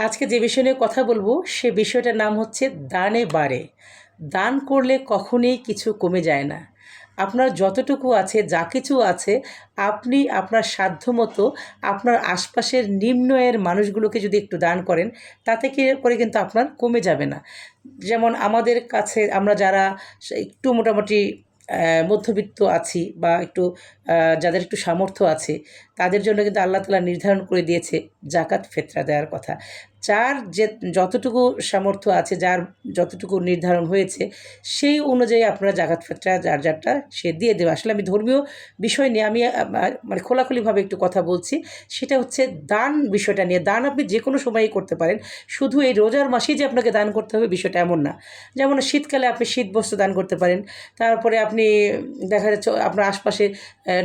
আজকে যে বিষয় নিয়ে কথা বলব, সে বিষয়টার নাম হচ্ছে দানে বাড়ে। দান করলে কখনোই কিছু কমে যায় না। আপনার যতটুকু আছে, যা কিছু আছে, আপনি আপনার সাধ্যমতো আপনার আশপাশের নিম্ন আয়ের মানুষগুলোকে যদি একটু দান করেন, তাতে কি করে কিন্তু আপনার কমে যাবে না। যেমন আমাদের কাছে আমরা যারা একটু মোটামুটি মধ্যবিত্ত আছি বা একটু যাদের একটু সামর্থ্য আছে, তাদের জন্য কিন্তু আল্লাহ তালা নির্ধারণ করে দিয়েছে জাকাত ফেতরা দেওয়ার কথা। যার যে যতটুকু সামর্থ্য আছে, যার যতটুকু নির্ধারণ হয়েছে, সেই অনুযায়ী আপনারা জাকাত ফেতরা যার যারটা সে দিয়ে দেবে। আসলে আমি ধর্মীয় বিষয় নিয়ে আমি মানে খোলাখুলিভাবে একটু কথা বলছি। সেটা হচ্ছে দান বিষয়টা নিয়ে। দান আপনি যে কোনো সময়ই করতে পারেন। শুধু এই রোজার মাসেই যে আপনাকে দান করতে হবে বিষয়টা এমন না। যেমন শীতকালে আপনি শীত বস্ত্র দান করতে পারেন। তারপরে আপনি, দেখা যাচ্ছে আপনার আশপাশে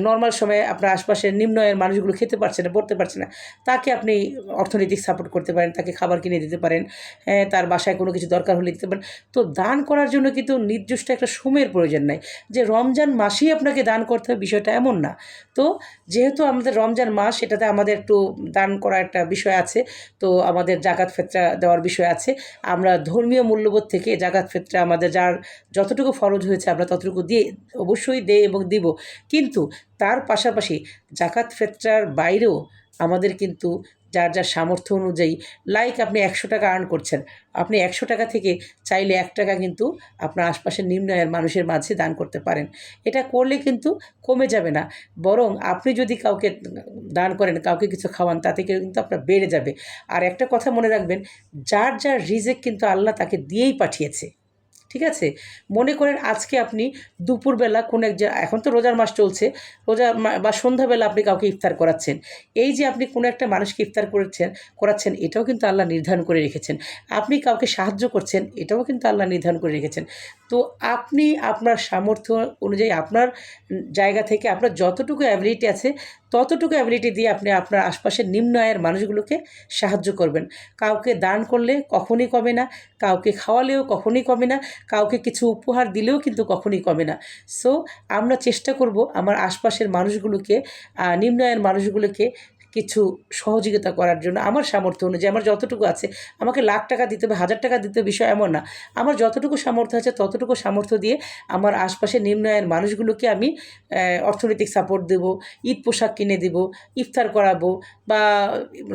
নর্মাল সময়ে আপনার আশপাশের নিম্ন আয়ের মানুষগুলো খেতে পারছে না, পড়তে পারছে না। তাকে আপনি অর্থনৈতিক সাপোর্ট করতে পারেন, তাকে খাবার কিনে দিতে পারেন হ্যাঁ, তার বাসায় কোনো কিছু দরকার হলে দিতে পারেন। তো দান করার জন্য কিন্তু নির্দিষ্ট একটা সময়ের প্রয়োজন নাই। যে রমজান মাসেই আপনাকে দান করতে হবে বিষয়টা এমন না। তো যেহেতু আমাদের রমজান মাস এটাতে আমাদের একটু দান করার একটা বিষয় আছে তো আমাদের জাকাত ফেতরা দেওয়ার বিষয় আছে। আমরা ধর্মীয় মূল্যবোধ থেকে জাকাত ফেতরা আমাদের যার যতটুকু ফরজ হয়েছে আমরা ততটুকু দিয়ে অবশ্যই দেই এবং দিব। কিন্তু তার পাশাপাশি জাকাত ফেতরার বাইরেও আমাদের কিন্তু যার যার সামর্থ্য অনুযায়ী লাইক আপনি একশো টাকা আর্ন করছেন, আপনি একশো টাকা থেকে চাইলে এক টাকা কিন্তু আপনার আশপাশের নিম্ন আয়ের মানুষের মাঝে দান করতে পারেন। এটা করলে কিন্তু কমে যাবে না। বরং আপনি যদি কাউকে দান করেন, কাউকে কিছু খাওয়ান, তাতে কিন্তু আপনার বেড়ে যাবে। আর একটা কথা মনে রাখবেন, যার যার রিজেক কিন্তু আল্লাহ তাকে দিয়েই পাঠিয়েছে। ঠিক আছে? মনে করেন আজকে আপনি দুপুরবেলা কোন এক এখন তো রোজার মাস চলছে, রোজা বা সন্ধ্যাবেলা আপনি কাউকে ইফতার করাচ্ছেন। এই যে আপনি কোনো একটা মানুষকে ইফতার করেছেন, করাচ্ছেন, এটাও কিন্তু আল্লাহ নির্ধারণ করে রেখেছেন। আপনি কাউকে সাহায্য করছেন, এটাও কিন্তু আল্লাহ নির্ধারণ করে রেখেছেন। তো আপনি আপনার সামর্থ্য অনুযায়ী আপনার জায়গা থেকে আপনার যতটুকু অ্যাবিলিটি আছে, ততটুকু অ্যাবিলিটি দিয়ে আপনি আপনার আশপাশের নিম্ন আয়ের মানুষগুলোকে সাহায্য করবেন। কাউকে দান করলে কখনই কমে না, কাউকে খাওয়ালেও কখনই কমে না কাউকে কিছু উপহার দিলেও কিন্তু কখনই কমে না। সো আমরা চেষ্টা করব আমার আশপাশের মানুষগুলোকে নিম্নায়ের মানুষগুলোকে কিছু সহযোগিতা করার জন্য আমার সামর্থ্য অনুযায়ী আমার যতটুকু আছে, আমাকে লাখ টাকা দিতে হবে, হাজার টাকা দিতে বিষয় এমন না। আমার যতটুকু সামর্থ্য আছে, ততটুকু সামর্থ্য দিয়ে আমার আশপাশে নিম্ন আয়ের মানুষগুলোকে আমি অর্থনৈতিক সাপোর্ট দেব, ঈদ পোশাক কিনে দেব, ইফতার করাবো, বা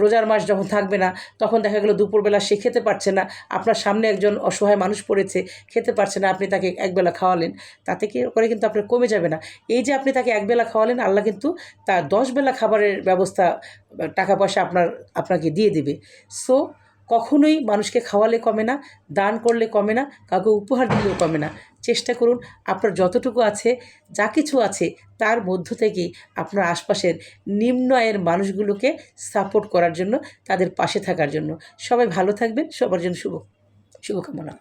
রোজার মাস যখন থাকবে না, তখন দেখা গেলো দুপুরবেলা সে খেতে পারছে না, আপনার সামনে একজন অসহায় মানুষ পড়েছে, খেতে পারছে না, আপনি তাকে একবেলা খাওয়ালেন, তাতে কি করে কিন্তু আপনার কমে যাবে না? এই যে আপনি তাকে একবেলা খাওয়ালেন, আল্লাহ কিন্তু তার দশ বেলা খাবারের ব্যবস্থা টাকা পয়সা আপনার, আপনাকে দিয়ে দেবে। সো কখনোই মানুষকে খাওয়ালে কমে না, দান করলে কমে না, কাউকে উপহার দিলেও কমে না। চেষ্টা করুন, আপনার যতটুকু আছে, যা কিছু আছে, তার মধ্য থেকেই আপনার আশপাশের নিম্ন আয়ের মানুষগুলোকে সাপোর্ট করার জন্য, তাদের পাশে থাকার জন্য। সবাই ভালো থাকবেন, সবার জন্য শুভ, শুভকামনা।